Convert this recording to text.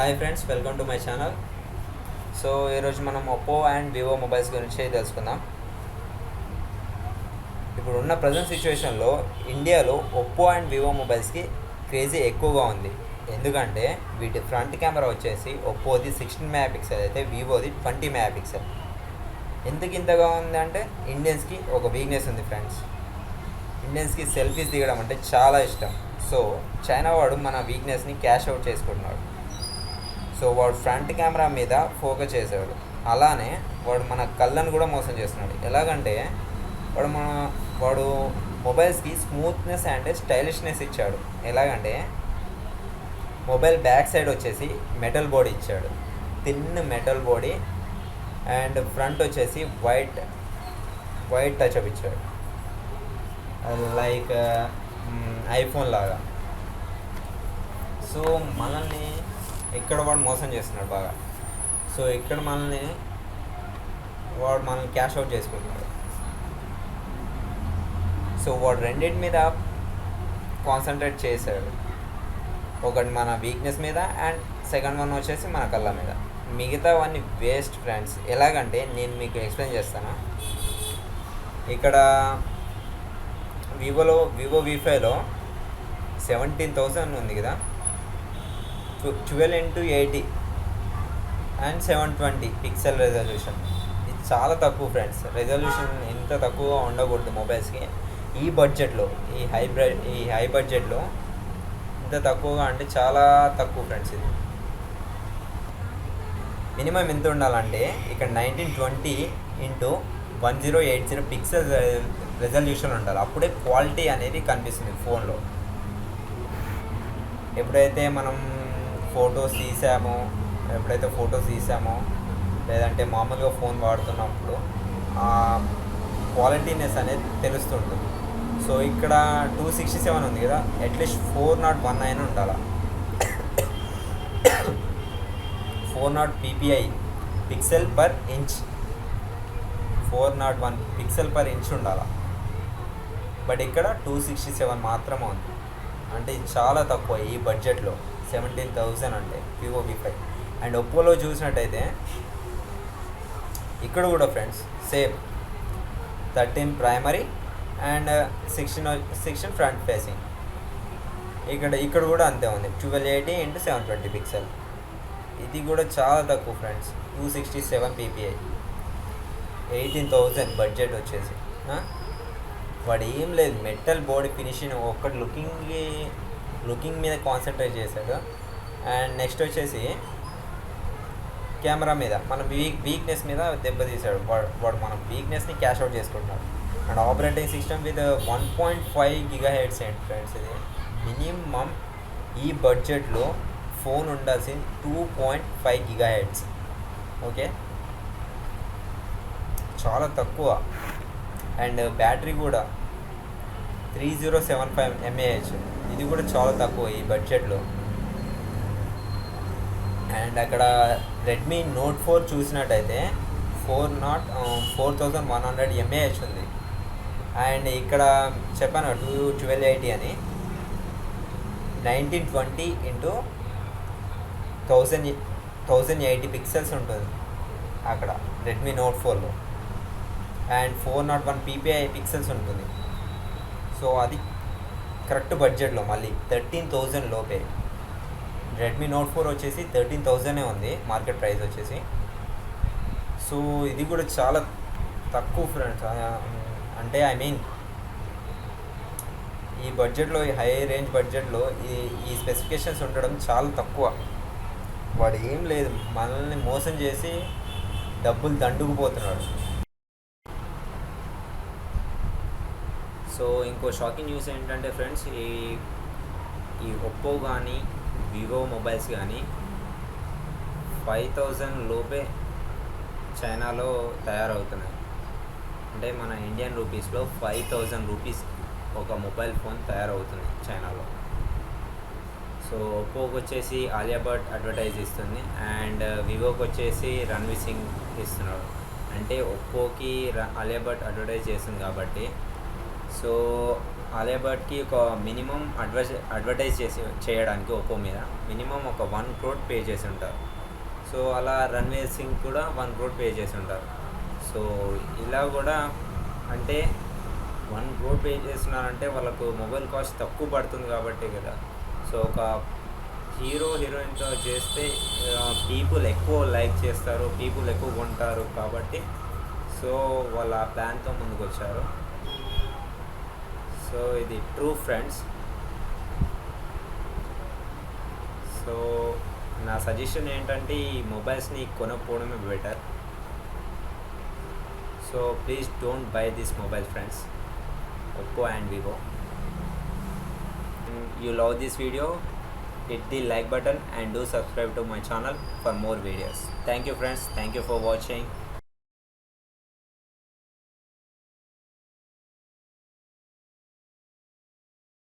Hi friends welcome to my channel so ఈరోజు మనం Oppo and Vivo mobiles గురించి తెలుసుకుందాం. ఇప్పుడు ఉన్న ప్రజెంట్ సిచ్యువేషన్లో ఇండియాలో ఒప్పో అండ్ వివో మొబైల్స్కి క్రేజీ ఎక్కువగా ఉంది. ఎందుకంటే వీటి ఫ్రంట్ కెమెరా వచ్చేసి ఒప్పోది సిక్స్టీన్ మెగా పిక్సెల్ అయితే వివోది ట్వంటీ మెగా పిక్సెల్ ఎందుకు ఇంతగా ఉందంటే ఇండియన్స్కి ఒక వీక్నెస్ ఉంది ఫ్రెండ్స్ ఇండియన్స్కి సెల్ఫీస్ దిగడం అంటే చాలా ఇష్టం. సో చైనా వాడు మన వీక్నెస్ని క్యాష్ అవుట్ చేసుకుంటున్నాడు. సో వాడు ఫ్రంట్ కెమెరా మీద ఫోకస్ చేసాడు అలానే వాడు మన కళ్ళను కూడా మోసం చేస్తున్నాడు. ఎలాగంటే వాడు మన వాడు మొబైల్స్కి స్మూత్నెస్ అండ్ స్టైలిష్నెస్ ఇచ్చాడు. ఎలాగంటే మొబైల్ బ్యాక్ సైడ్ వచ్చేసి మెటల్ బాడీ ఇచ్చాడు. Thin metal body and front వచ్చేసి వైట్ వైట్ టచ్ ఇచ్చాడు. లైక్ ఐఫోన్ లాగా. సో మనల్ని ఇక్కడ వాడు మోసం చేస్తున్నాడు బాగా. సో ఇక్కడ మనల్ని వాడు మనల్ని క్యాష్ అవుట్ చేసుకుంటున్నాడు. సో వాడు రెండింటి మీద కాన్సన్ట్రేట్ చేశాడు. ఒకటి మన వీక్నెస్ మీద అండ్ సెకండ్ వన్ వచ్చేసి మన కళ్ళ మీద. మిగతావన్నీ వేస్ట్ ఫ్రెండ్స్ ఎలాగంటే నేను మీకు ఎక్స్ప్లెయిన్ చేస్తాను. ఇక్కడ వివోలో వివో విఫైలో సెవెంటీన్ థౌసండ్ ఉంది కదా. Twelve into eighty and seven twenty pixel resolution ఇది చాలా తక్కువ ఫ్రెండ్స్ రెజల్యూషన్ ఎంత తక్కువగా ఉండకూడదు మొబైల్స్కి ఈ బడ్జెట్లో ఈ హై ఈ హై బడ్జెట్లో ఇంత తక్కువగా అంటే చాలా తక్కువ ఫ్రెండ్స్ ఇది. మినిమం ఎంత ఉండాలంటే ఇక్కడ nineteen twenty into one zero eight zero pixel resolution ఉండాలి. అప్పుడే క్వాలిటీ అనేది కనిపిస్తుంది ఫోన్లో ఎప్పుడైతే మనం ఫొటోస్ తీసామో. ఎప్పుడైతే ఫొటోస్ తీసామో లేదంటే మామూలుగా ఫోన్ వాడుతున్నప్పుడు ఆ క్వాలిటీనెస్ అనేది తెలుస్తుంటుంది. సో ఇక్కడ టూ సిక్స్టీ సెవెన్ ఉంది కదా at least four nought one nine ఉండాలి? Four nought PPI pixel per inch. Four nought one pixel per inch ఉండాలి? బట్ ఇక్కడ టూ సిక్స్టీ సెవెన్ మాత్రమే ఉంది. అంటే చాలా తక్కువ ఈ బడ్జెట్లో. సెవెంటీన్ థౌజండ్ అంటే వివో వి ఫైవ్ అండ్ ఒప్పోలో చూసినట్టయితే ఇక్కడ కూడా friends same thirteen primary and sixteen sixteen front facing ఇక్కడ ఇక్కడ కూడా అంతే ఉంది twelve eighty into seven twenty pixel ఇది కూడా చాలా తక్కువ friends two sixty seven PPI eighteen thousand budget వచ్చేసి వాడు ఏం లేదు మెటల్ బాడీ ఫినిషింగ్ ఒక్కటి లుకింగ్కి లుకింగ్ మీద కాన్సన్ట్రేట్ చేశాడు. అండ్ నెక్స్ట్ వచ్చేసి కెమెరా మీద మన వీక్ వీక్నెస్ మీద దెబ్బతీశాడు. వాడు వాడు మనం వీక్నెస్ని క్యాష్ అవుట్ చేసుకుంటున్నాడు. And operating system with one point five gigahertz ఏంటి ఫ్రెండ్స్ ఇది. మినిమం ఈ బడ్జెట్లో ఫోన్ ఉండాల్సింది two point five gigahertz okay చాలా తక్కువ. అండ్ బ్యాటరీ కూడా three zero seven five mAh ఇది కూడా చాలా తక్కువ ఈ బడ్జెట్లో అండ్ అక్కడ రెడ్మీ నోట్ ఫోర్ చూసినట్టయితే four not four thousand one hundred mAh ఉంది. అండ్ ఇక్కడ చెప్పాను టూ ట్వెల్వ్ ఎయిటీ అని. Nineteen twenty into thousand thousand eighty pixels ఉంటుంది అక్కడ రెడ్మీ నోట్ ఫోర్లో and four nought one PPI pixels ఉంటుంది. సో అది కరెక్ట్ బడ్జెట్లో మళ్ళీ థర్టీన్ థౌజండ్ లోపే. రెడ్మీ నోట్ ఫోర్ వచ్చేసి థర్టీన్ థౌజండే ఉంది మార్కెట్ ప్రైస్ వచ్చేసి. సో ఇది కూడా చాలా తక్కువ ఫ్రెండ్స్ అంటే ఐ మీన్ ఈ బడ్జెట్లో ఈ హై రేంజ్ బడ్జెట్లో ఈ ఈ స్పెసిఫికేషన్స్ ఉండడం చాలా తక్కువ. వాడు ఏం లేదు మనల్ని మోసం చేసి డబ్బులు దండుకుపోతున్నాడు. సో ఇంకో షాకింగ్ న్యూస్ ఏంటంటే ఫ్రెండ్స్ ఈ ఈ ఒప్పో కానీ వివో మొబైల్స్ కానీ ఫైవ్ థౌజండ్ లోపే చైనాలో తయారవుతున్నాయి. అంటే మన ఇండియన్ రూపీస్లో ఫైవ్ థౌజండ్ రూపీస్ ఒక మొబైల్ ఫోన్ తయారవుతుంది చైనాలో. సో ఒప్పోకి వచ్చేసి ఆలియా భట్ అడ్వర్టైజ్ ఇస్తుంది అండ్ వివోకి వచ్చేసి రణ్వీర్ సింగ్ ఇస్తున్నాడు. అంటే ఒప్పోకి ర- ఆలియా భట్ అడ్వర్టైజ్ చేస్తుంది కాబట్టి సో అదే భట్కి ఒక మినిమం అడ్వర్టైజ్ అడ్వర్టైజ్ చేసి చేయడానికి ఒప్పో మీద మినిమం ఒక వన్ క్రోడ్ పే చేసి ఉంటారు. సో అలా రన్వే సింగ్ కూడా వన్ క్రోడ్ పే చేసి ఉంటారు. సో ఇలా కూడా అంటే వన్ క్రోడ్ పే చేస్తున్నారంటే వాళ్ళకు మొబైల్ కాస్ట్ తక్కువ పడుతుంది కాబట్టి కదా. సో ఒక హీరో హీరోయిన్తో చేస్తే పీపుల్ ఎక్కువ లైక్ చేస్తారు పీపుల్ ఎక్కువ కొంటారు కాబట్టి సో వాళ్ళ ఆ ప్లాన్తో ముందుకు వచ్చారు సో ఇది ట్రూ ఫ్రెండ్స్ సో నా సజెషన్ ఏంటంటే ఈ మొబైల్స్ని కొనకపోవడమే better so please don't buy this mobile friends Oppo and Vivo you love this video hit the like button and do subscribe to my channel for more videos thank you friends thank you for watching